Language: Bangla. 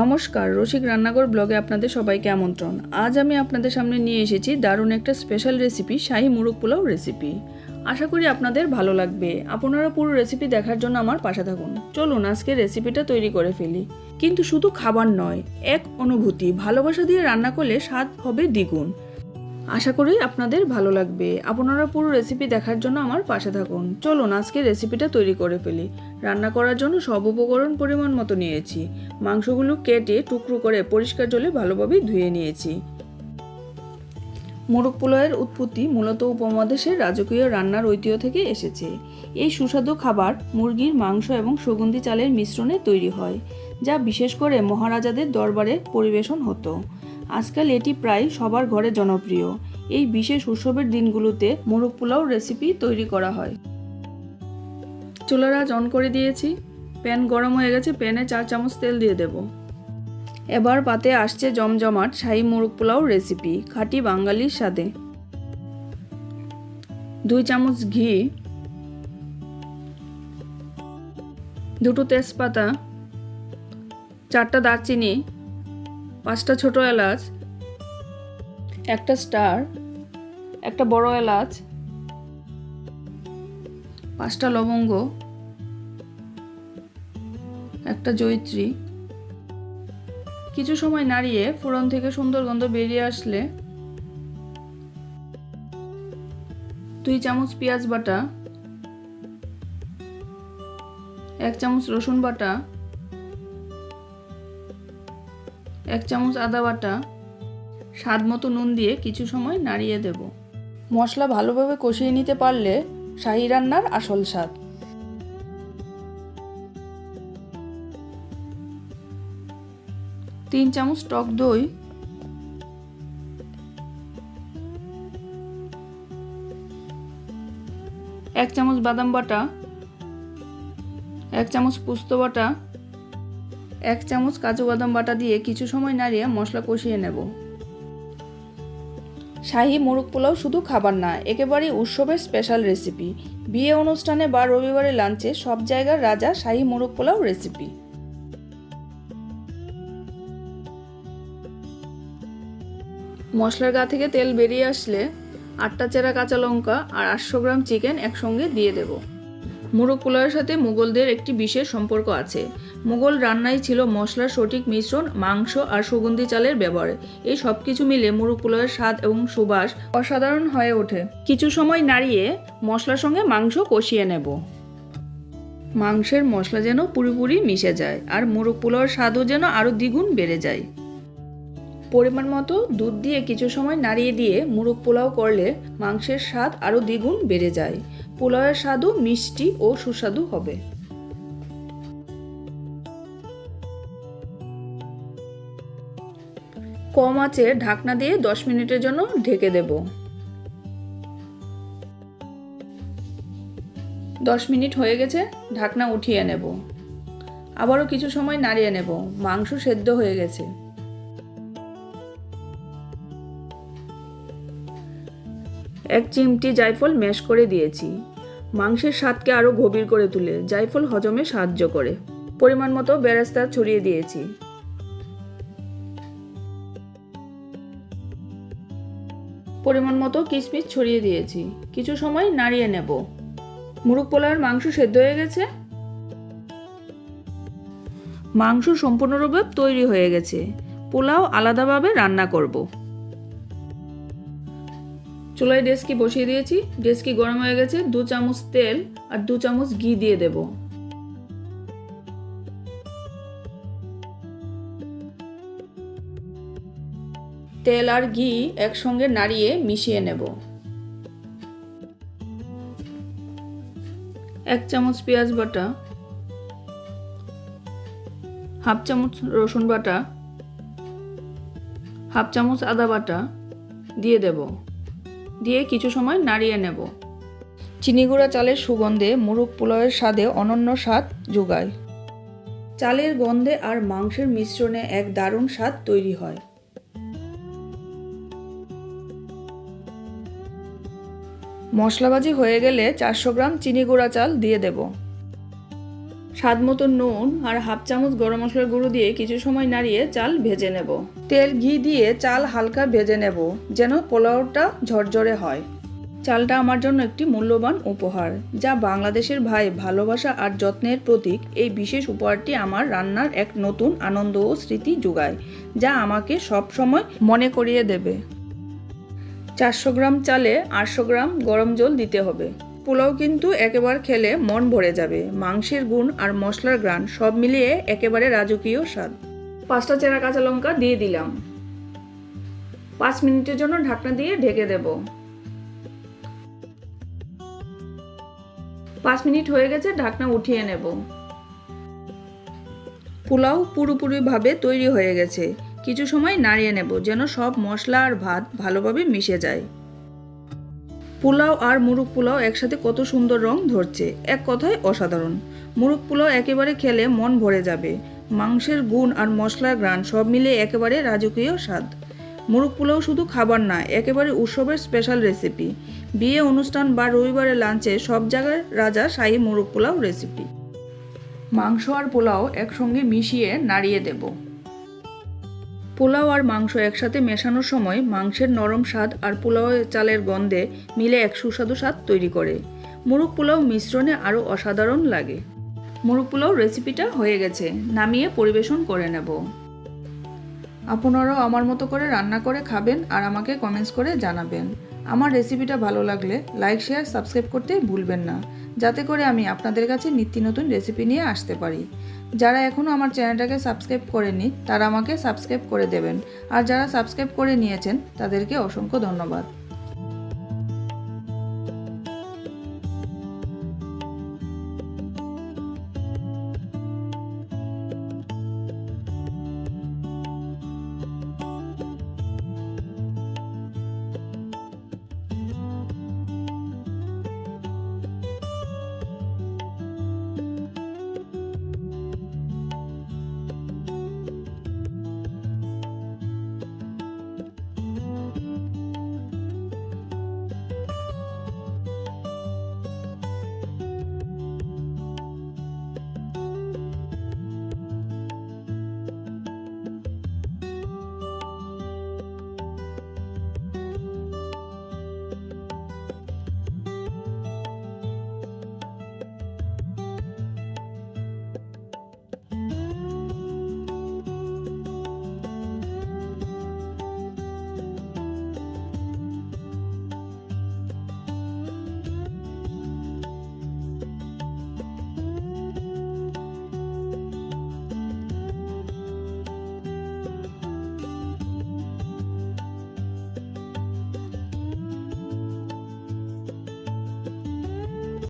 নমস্কার, রসিক রান্নাঘর ব্লগে আপনাদের সবাইকে আমন্ত্রণ। আজ আমি আপনাদের সামনে নিয়ে এসেছি দারুণ একটা স্পেশাল রেসিপি শাহী মুরগ পোলাও রেসিপি আশা করি আপনাদের ভালো লাগবে। আপনারা পুরো রেসিপি দেখার জন্য আমার পাশে থাকুন। চলুন আজকে রেসিপিটা তৈরি করে ফেলি। কিন্তু শুধু খাবার নয়, এক অনুভূতি। ভালোবাসা দিয়ে রান্না করলে স্বাদ হবে দ্বিগুণ। আশা করি আপনাদের ভালো লাগবে। আপনারা পুরো রেসিপি দেখার জন্য আমার পাশে থাকুন। চলুন আজকে রেসিপিটা তৈরি করে ফেলি। রান্না করার জন্য সব উপকরণ পরিমাণ মতো নিয়েছি। মাংসগুলো কেটে টুকরো করে পরিষ্কার জলে ভালোভাবে ধুয়ে নিয়েছি। মোরগ পোলাওয়ের উৎপত্তি মূলত উপমহাদেশের রাজকীয় রান্নার ঐতিহ্য থেকে এসেছে। এই সুস্বাদু খাবার মুরগির মাংস এবং সুগন্ধি চালের মিশ্রণে তৈরি হয়, যা বিশেষ করে মহারাজাদের দরবারে পরিবেশন হতো। আজকাল এটি প্রায় সবার ঘরে জনপ্রিয়। এই বিশেষ উৎসবের দিনগুলোতে মোরগ পোলাও রেসিপি তৈরি করা হয়। চুলার আজ অন করে দিয়েছি। প্যান গরম হয়ে গেছে, প্যানে চার চামচ তেল দিয়ে দেব। এবার পাতে আসছে জমজমাট শাহি মোরগ পোলাও রেসিপি খাঁটি বাঙালির স্বাদে। দুই চামচ ঘি। দুটো তেজপাতা। চারটা দারচিনি। পাঁচটা ছোট এলাচ, একটা স্টার, একটা বড় এলাচ, পাঁচটা লবঙ্গ, একটা জৈত্রী কিছু সময় নাড়িয়ে ফোড়ন থেকে সুন্দর গন্ধ বেরিয়ে আসলে দুই চামচ পেঁয়াজ বাটা, এক চামচ রসুন বাটা এক চামচ আদা বাটা, স্বাদ মতো নুন দিয়ে কিছু সময় নাড়িয়ে দেব। মশলা ভালোভাবে কষিয়ে নিতে পারলে শাহি রান্নার আসল স্বাদ। তিন চামচ টক দই, এক চামচ বাদাম বাটা, এক চামচ পোস্ত বাটা এক চামচ কাজু বাদাম বাটা দিয়ে কিছু সময় নাড়িয়ে মশলা কষিয়ে নেব। শাহি মোরগ পোলাও শুধু খাবার না, একেবারেই উৎসবের স্পেশাল রেসিপি বিয়ে অনুষ্ঠানে বা রবিবারে লাঞ্চে সব জায়গার রাজা শাহি মোরগ পোলাও রেসিপি মশলার গা থেকে তেল বেরিয়ে আসলে আটটা চেরা কাঁচা লঙ্কা আর আটশো গ্রাম চিকেন একসঙ্গে দিয়ে দেব। মোরগ পোলাওয়ের সাথে মুঘলদের একটি বিশেষ সম্পর্ক আছে। মুঘল রান্নায় ছিল মশলার সঠিক মিশ্রণ, মাংস আর সুগন্ধি চালের ব্যবহার। এই সব কিছু মিলে মোরগ পোলাওয়ের স্বাদ এবং সুবাস অসাধারণ হয়ে ওঠে। কিছু সময় নাড়িয়ে মশলার সঙ্গে মাংস কষিয়ে নেব। মাংসের মশলা যেন পুরোপুরি মিশে যায় আর মোরগ পোলাওয়ের স্বাদও যেন আরও দ্বিগুণ বেড়ে যায়। পরিমাণ মতো দুধ দিয়ে কিছু সময় নাড়িয়ে দিয়ে মুরগ পোলাও করলে মাংসের স্বাদ আরও দ্বিগুণ বেড়ে যায়। পোলাওয়ের স্বাদও মিষ্টি ও সুস্বাদু হবে। কম আঁচে ঢাকনা দিয়ে দশ মিনিটের জন্য ঢেকে দেব। দশ মিনিট হয়ে গেছে, ঢাকনা উঠিয়ে নেব। আবারও কিছু সময় নাড়িয়ে নেব। মাংস সেদ্ধ হয়ে গেছে। এক চিমটি জায়ফল ম্যাশ করে দিয়েছি। মাংসের স্বাদকে আরও গভীর করে তুলে জায়ফল হজমে সাহায্য করে। পরিমাণ মতো বেরেস্তা ছড়িয়ে দিয়েছি। পরিমাণ মতো কিশমিশ ছড়িয়ে দিয়েছি। কিছু সময় নাড়িয়ে নেব। মুরগ পোলার মাংস সেদ্ধ হয়ে গেছে। মাংস সম্পূর্ণরূপে তৈরি হয়ে গেছে। পোলাও আলাদাভাবে রান্না করব। চুলায় ডেস্কি বসিয়ে দিয়েছি। ডেস্কি গরম হয়ে গেছে। দু চামচ তেল আর দু চামচ ঘি দিয়ে দেব। তেল আর ঘি একসঙ্গে নাড়িয়ে মিশিয়ে নেব। এক চামচ পেঁয়াজ বাটা, হাফ চামচ রসুন বাটা, হাফ চামচ আদা বাটা দিয়ে দেবো। দিয়ে কিছু সময় নাড়িয়ে নেব। চিনিগুড়া চালের সুগন্ধে মুরগ পোলাওয়ের স্বাদে অনন্য স্বাদ যোগায়। চালের গন্ধে আর মাংসের মিশ্রণে এক দারুণ স্বাদ তৈরি হয়। মশলাবাজি হয়ে গেলে চারশো গ্রাম চিনি গুঁড়া চাল দিয়ে দেব। স্বাদ মতো নুন আর হাফ চামচ গরম মশলার গুঁড়ো দিয়ে কিছু সময় নাড়িয়ে চাল ভেজে নেব। তেল ঘি দিয়ে চাল হালকা ভেজে নেব, যেন পোলাওটা ঝরঝরে হয়। চালটা আমার জন্য একটি মূল্যবান উপহার, যা বাংলাদেশের ভাই ভালোবাসা আর যত্নের প্রতীক। এই বিশেষ উপহারটি আমার রান্নার এক নতুন আনন্দ ও স্মৃতি যোগায়, যা আমাকে সব সময় মনে করিয়ে দেবে। চারশো গ্রাম চালে আটশো গ্রাম গরম জল দিতে হবে। পোলাও কিন্তু একেবার খেলে মন ভরে যাবে। মাংসের গুণ আর মশলার গ্রান সব মিলিয়ে একেবারে রাজকীয় স্বাদ। পাঁচটা চেরা কাঁচা লঙ্কা দিয়ে দিলাম। পাঁচ মিনিটের জন্য ঢাকনা দিয়ে ঢেকে দেব। পাঁচ মিনিট হয়ে গেছে, ঢাকনা উঠিয়ে নেব। পোলাও পুরোপুরিভাবে তৈরি হয়ে গেছে। কিছু সময় নাড়িয়ে নেব যেন সব মশলা আর ভাত ভালোভাবে মিশে যায়। পোলাও আর মুরগ পোলাও একসাথে কত সুন্দর রং ধরছে। এক কথায় অসাধারণ। মুরগ পোলাও একেবারে খেলে মন ভরে যাবে। মাংসের গুণ আর মশলার গ্রান সব মিলে একেবারে রাজকীয় স্বাদ। মুরগ পোলাও শুধু খাবার না, একেবারে উৎসবের স্পেশাল রেসিপি বিয়ে অনুষ্ঠান বা রবিবারের লাঞ্চে সব জায়গায় রাজা শাহী মুরগ পোলাও রেসিপি মাংস আর পোলাও একসঙ্গে মিশিয়ে নাড়িয়ে দেব। পোলাও আর মাংস একসাথে মেশানোর সময় মাংসের নরম স্বাদ আর পোলাও চালের গন্ধে মিলে এক সুস্বাদু স্বাদ তৈরি করে। মুরগ পোলাও মিশ্রণে আরও অসাধারণ লাগে। মুরগ পোলাও রেসিপিটা হয়ে গেছে, নামিয়ে পরিবেশন করে নেব। আপনারাও আমার মতো করে রান্না করে খাবেন আর আমাকে কমেন্টস করে জানাবেন। আমার রেসিপিটা ভালো লাগলে লাইক শেয়ার সাবস্ক্রাইব করতে ভুলবেন না। যাতে করে আমি আপনাদের কাছে নিত্য নতুন রেসিপি নিয়ে আসতে পারি। যারা এখনও আমার চ্যানেলটাকে সাবস্ক্রাইব করেনি তারা আমাকে সাবস্ক্রাইব করে দেবেন। আর যারা সাবস্ক্রাইব করে নিয়েছেন, তাদেরকে অসংখ্য ধন্যবাদ।